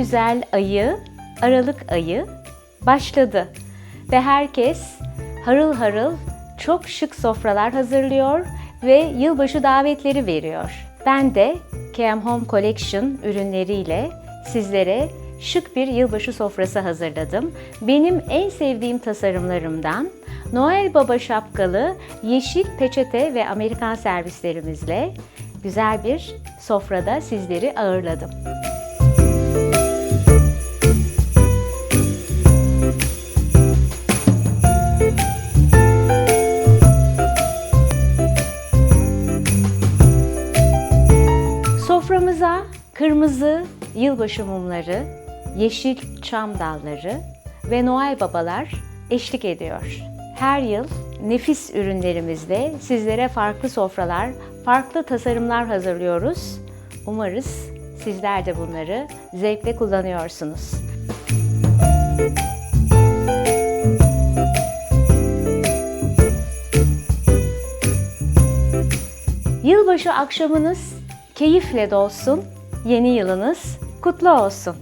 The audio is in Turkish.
güzel ayı, Aralık ayı başladı. Ve herkes harıl harıl çok şık sofralar hazırlıyor ve yılbaşı davetleri veriyor. Ben de KM Home Collection ürünleriyle sizlere şık bir yılbaşı sofrası hazırladım. Benim en sevdiğim tasarımlarımdan Noel Baba şapkalı yeşil peçete ve Amerikan servislerimizle güzel bir sofrada sizleri ağırladım. Soframıza kırmızı yılbaşı mumları, yeşil çam dalları ve Noel babalar eşlik ediyor. Her yıl nefis ürünlerimizle sizlere farklı sofralar, farklı tasarımlar hazırlıyoruz. Umarız sizler de bunları zevkle kullanıyorsunuz. Yılbaşı akşamınız keyifle dolsun, yeni yılınız kutlu olsun.